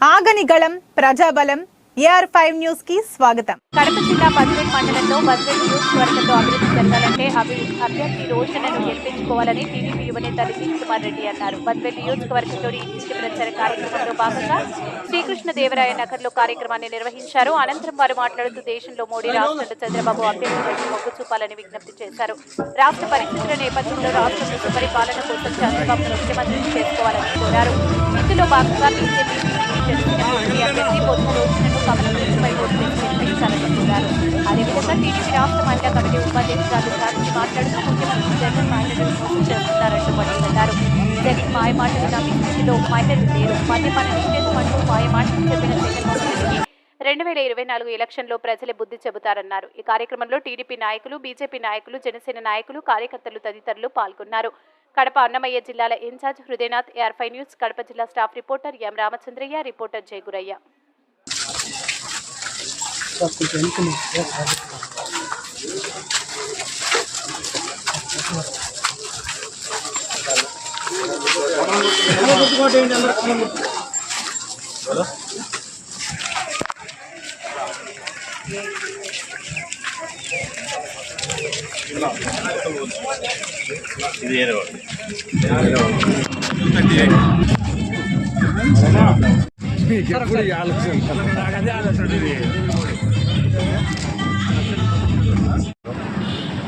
ఆగని గళం ప్రజాబలం AR five న్యూస్కి స్వాగతం. కడప జిల్లా బద్వేల్ మండలంలో బద్వేల్ నియోజకవర్గంలో అభివృద్ధి జరగాలంటే అభ్యర్థి రోషన్ను గెలిపించుకోవాలని టీడీపీ యువనేత నితీష్ కుమార్ రెడ్డి అన్నారు. బద్వేల్ నియోజకవర్గంలోని ఇంటింటి ప్రచార కార్యక్రమంలో భాగంగా శ్రీకృష్ణదేవరాయ నగర్లో కార్యక్రమాన్ని నిర్వహించారు. అనంతరం వారు మాట్లాడుతూ దేశంలో మోడీ రాష్ట్రంలో చంద్రబాబు అభ్యర్థులకు మొగ్గు చూపాలని విజ్ఞప్తి చేశారు. రాష్ట్ర పరిస్థితుల నేపథ్యంలో రాష్ట్రంలో సుపరిపాలన కోసం చంద్రబాబు ముఖ్యమంత్రిని చేసుకోవాలని కోరారు. ఇందులో భాగంగా బీజేపీ జనసేన అభ్యర్థి పొత్తు రోజులను కమలం గుర్తుపై ఓటు వేసి కోరారు అదేవిధంగా టీడీపీ రాష్ట్ర మహిళా కమిటీ ఉపాధ్యక్షురాలు సాక్షి మాట్లాడుతూ ముఖ్యమంత్రి జగన్ మహిళలను మోసం చేస్తున్నారంటూ మండిపడ్డారు జగన్ మాయ మాటలు నమ్మి స్థితిలో మహిళలు లేరు. మద్యపాన నిషేధం అంటూ మాయ మాటలు చెప్పిన జగన్మోహన్ రెండు వేల ఇరవై నాలుగు ఎలక్షన్లో ప్రజలే బుద్ధి చెబుతారన్నారు. ఈ కార్యక్రమంలో టీడీపీ నాయకులు బీజేపీ నాయకులు జనసేన నాయకులు కార్యకర్తలు తదితరులు పాల్గొన్నారు. కడప అన్నమయ్య జిల్లాల incharge Hridayanath AR five news Kadapa జిల్లా staff reporter M Ramachandraiah reporter Jayaguraiah.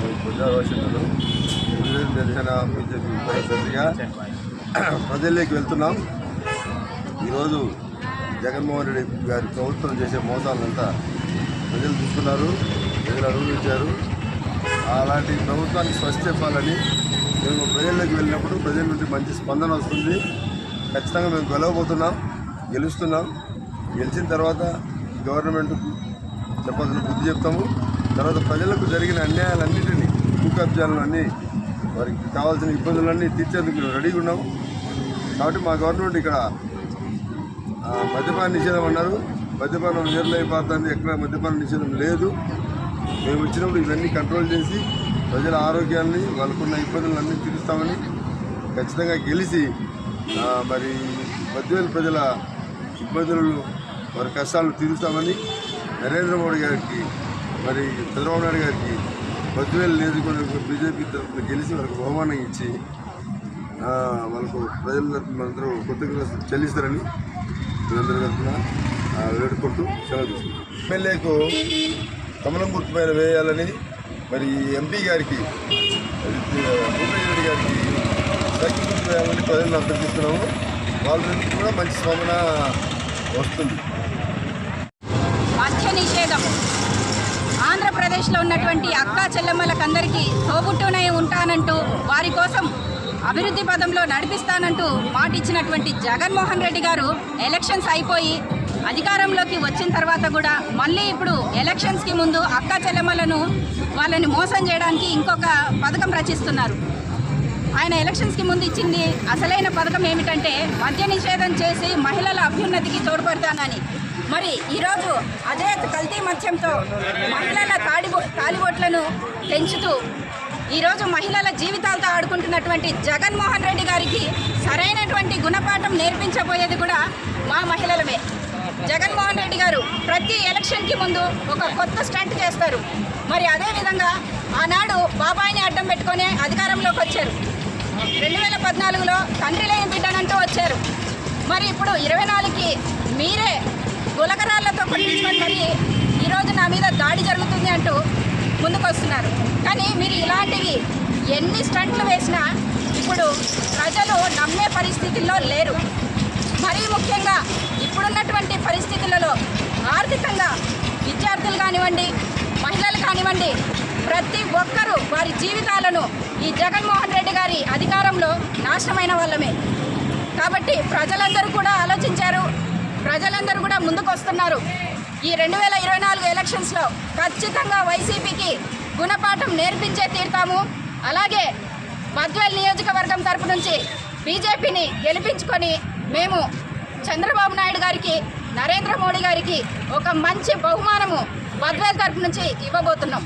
ఇది ప్రజారోషణలు జనసేన బీజేపీ పరిస్థితిగా ప్రజల్లోకి వెళ్తున్నాం. ఈరోజు జగన్మోహన్ రెడ్డి గారి ప్రభుత్వం చేసే మోసాలంతా ప్రజలు చూస్తున్నారు ప్రజలు అనుభవించారు. అలాంటి ప్రభుత్వానికి స్వచ్ఛ చెప్పాలని మేము ప్రజల్లోకి వెళ్ళినప్పుడు ప్రజల నుండి మంచి స్పందన వస్తుంది. ఖచ్చితంగా మేము గెలవబోతున్నాం గెలుస్తున్నాం. గెలిచిన తర్వాత గవర్నమెంట్ చెప్పాల్సిన బుద్ధి చెప్తాము. తర్వాత ప్రజలకు జరిగిన అన్యాయాలన్నింటినీ భూ అన్నీ వారికి కావాల్సిన ఇబ్బందులన్నీ తీర్చేందుకు మేము రెడీగా ఉన్నాము. కాబట్టి మా గవర్నమెంట్ ఇక్కడ మద్యపాన నిషేధం అన్నారు. మద్యపానం నిర్లయపడుతుంది ఎక్కడ మద్యపాన నిషేధం లేదు. మేము వచ్చినప్పుడు ఇవన్నీ కంట్రోల్ చేసి ప్రజల ఆరోగ్యాన్ని వాళ్ళకున్న ఇబ్బందులన్నీ తీరుస్తామని ఖచ్చితంగా గెలిచి మరి మధ్యవేలు ప్రజల ఇబ్బందులు వారి కష్టాలు తీరుస్తామని నరేంద్ర మోడీ గారికి మరి చంద్రబాబు నాయుడు గారికి మధ్యవేలు నియోజకవర్గం బీజేపీ తరఫున గెలిచి వాళ్ళకి బహుమానం ఇచ్చి వాళ్ళకు ప్రజల తరఫున అందరూ కృతజ్ఞతలు చెల్లిస్తారని వీళ్ళందరి తరఫున వేడుకుంటూ సెలవు తీసుకుంటాం ఎమ్మెల్యేకు కమలం గుర్తు పైన వేయాలని మరి ఎంపీ గారికి భూపేష్ రెడ్డి గారికి సైకిల్ గుర్తు వేయాలని ప్రజలను అభ్యర్థిస్తున్నాము. వాళ్ళ నుంచి కూడా మంచి స్పందన వస్తుంది. మద్య నిషేధం. ఆంధ్రప్రదేశ్లో ఉన్నటువంటి అక్కా చెల్లెమ్మలకందరికీ తోబుట్టునే ఉంటానంటూ వారి కోసం అభివృద్ధి పదంలో నడిపిస్తానంటూ మాటిచ్చినటువంటి జగన్మోహన్ రెడ్డి గారు ఎలక్షన్స్ అయిపోయి అధికారంలోకి వచ్చిన తర్వాత కూడా మళ్ళీ ఇప్పుడు ఎలక్షన్స్కి ముందు అక్క చెల్లెమ్మలను వాళ్ళని మోసం చేయడానికి ఇంకొక పథకం రచిస్తున్నారు. ఆయన ఎలక్షన్స్కి ముందు ఇచ్చింది అసలైన పథకం ఏమిటంటే మద్య నిషేధం చేసి మహిళల అభ్యున్నతికి తోడ్పడతానని. మరి ఈరోజు అదే కల్తీ మద్యంతో మహిళల తాడిబో తాలిబోట్లను పెంచుతూ ఈరోజు మహిళల జీవితాలతో ఆడుకుంటున్నటువంటి జగన్మోహన్ రెడ్డి గారికి సరైనటువంటి గుణపాఠం నేర్పించబోయేది కూడా మా మహిళలమే. జగన్మోహన్ రెడ్డి గారు ప్రతి ఎలక్షన్కి ముందు ఒక కొత్త స్టంట్ చేస్తారు. మరి అదేవిధంగా ఆనాడు బాబాయిని అడ్డం పెట్టుకొని అధికారంలోకి వచ్చారు. రెండు వేల పద్నాలుగులో తండ్రి లేని బిడ్డనంటూ వచ్చారు. మరి ఇప్పుడు ఇరవై నాలుగుకి మీరే గులకరాళ్ళతో పట్టించుకొని మరి ఈరోజు నా మీద దాడి జరుగుతుంది అంటూ ముందుకు వస్తున్నారు కానీ మీరు ఇలాంటివి ఎన్ని స్టంట్లు వేసినా ఇప్పుడు ప్రజలు నమ్మే పరిస్థితుల్లో లేరు. మరీ ముఖ్యంగా ఇప్పుడున్నటువంటి పరిస్థితులలో ఆర్థికంగా విద్యార్థులు కానివ్వండి మహిళలు కానివ్వండి ప్రతి ఒక్కరూ వారి జీవితాలను ఈ జగన్మోహన్ రెడ్డి గారి అధికారంలో నాశనమైన వాళ్ళమే. కాబట్టి ప్రజలందరూ కూడా ఆలోచించారు ప్రజలందరూ కూడా ముందుకు వస్తున్నారు ఈ రెండు వేల ఇరవై నాలుగు ఎలక్షన్స్లో ఖచ్చితంగా వైసీపీకి గుణపాఠం నేర్పించే తీరుతాము. అలాగే బద్వేల్ నియోజకవర్గం తరపు నుంచి బీజేపీని గెలిపించుకొని మేము చంద్రబాబు నాయుడు గారికి నరేంద్ర మోడీ గారికి ఒక మంచి బహుమానము బద్వేల్ తరపు నుంచి ఇవ్వబోతున్నాం.